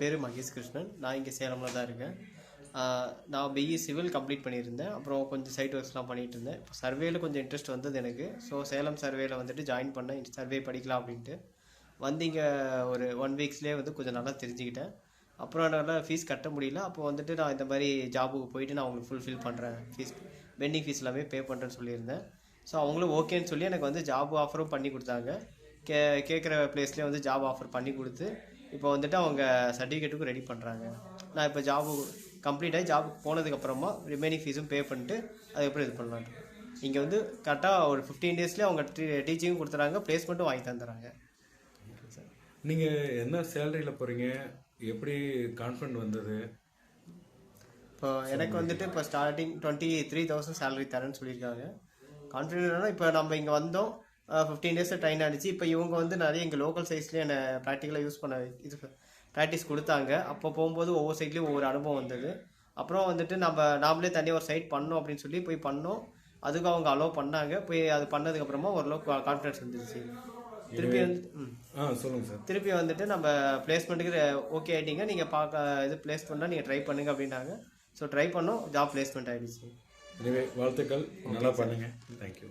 பேர் மகேஷ் கிருஷ்ணன் நான் இங்கே சேலமில் தான் இருக்கேன். நான் பிஇ சிவில் கம்ப்ளீட் பண்ணியிருந்தேன். அப்புறம் கொஞ்சம் சைட் ஒர்க்ஸ்லாம் பண்ணிகிட்டு இருந்தேன். இப்போ சர்வேல கொஞ்சம் இன்ட்ரெஸ்ட் வந்தது எனக்கு. ஸோ சேலம் சர்வேல வந்துட்டு ஜாயின் பண்ணேன். சர்வே படிக்கலாம் அப்படின்ட்டு. வந்து இங்கே ஒரு ஒன் வீக்ஸ்லேயே வந்து கொஞ்சம் நல்லா தெரிஞ்சுக்கிட்டேன். அப்புறம் என்னால் ஃபீஸ் கட்ட முடியல. அப்போ வந்துட்டு நான் இந்த மாதிரி ஜாபுக்கு போயிட்டு நான் உங்களுக்கு ஃபுல்ஃபில் பண்ணுறேன் ஃபீஸ் பெண்டிங் ஃபீஸ் எல்லாமே பே பண்ணுறேன்னு சொல்லியிருந்தேன். ஸோ அவங்களும் ஓகேன்னு சொல்லி எனக்கு வந்து ஜாப் ஆஃபரும் பண்ணி கொடுத்தாங்க. கே கேட்குற பிளேஸ்லேயே வந்து ஜாப் ஆஃபர் பண்ணி கொடுத்து இப்போ வந்துட்டு அவங்க சர்டிஃபிகேட்டுக்கும் ரெடி பண்ணுறாங்க நான் இப்போ ஜாபு கம்ப்ளீட் ஆகி ஜாபுக்கு போனதுக்கப்புறமா ரிமைனிங் ஃபீஸும் பே பண்ணிட்டு அதுக்கப்புறம் இது பண்ணலான் இங்கே வந்து கரெக்டாக ஒரு ஃபிஃப்டீன் டேஸ்லேயே அவங்க டீ டீச்சிங்கும் கொடுத்துறாங்க ப்ளேஸ்மெண்ட்டும் வாங்கி தந்துடுறாங்க. நீங்கள் என்ன சேலரியில் போகிறீங்க எப்படி கான்ஃபிடன்ட் வந்தது? இப்போ எனக்கு வந்துட்டு இப்போ starting twenty three thousand salary தரேன்னு சொல்லியிருக்காங்க. கான்ஃபிடென்ட்னா இப்போ நம்ம இங்கே வந்தோம் ஃபிஃப்டீன் டேஸில் ட்ரைன் ஆனிச்சு. இப்போ இவங்க வந்து நிறைய இங்கே லோக்கல் சைஸ்லேயே என்னை ப்ராக்டிக்கலாக யூஸ் பண்ண இது ப்ராக்டிஸ் கொடுத்தாங்க. அப்போ போகும்போது ஒவ்வொரு சைட்லேயும் ஒவ்வொரு அனுபவம் வந்தது. அப்புறம் வந்துட்டு நம்ம நாமளே தனியாக ஒரு சைட் பண்ணோம் அப்படின்னு சொல்லி போய் பண்ணோம். அதுக்கு அவங்க அலோவ் பண்ணாங்க. போய் அது பண்ணதுக்கப்புறமா ஓரளவுக்கு கான்ஃபிடன்ஸ் வந்துருச்சு. திருப்பி வந்து ம். ஆ சொல்லுங்கள் சார். திருப்பி வந்துட்டு நம்ம பிளேஸ்மெண்ட்டுக்கு ஓகே ஆகிட்டீங்க நீங்கள் பார்க்க இது பிளேஸ் பண்ணால் நீங்கள் ட்ரை பண்ணுங்க அப்படின்னாங்க. ஸோ ட்ரை பண்ணோம். ஜாப் பிளேஸ்மெண்ட் ஆகிடுச்சு எனவே வாழ்த்துக்கள். நல்லா பண்ணுங்க. தேங்க்யூ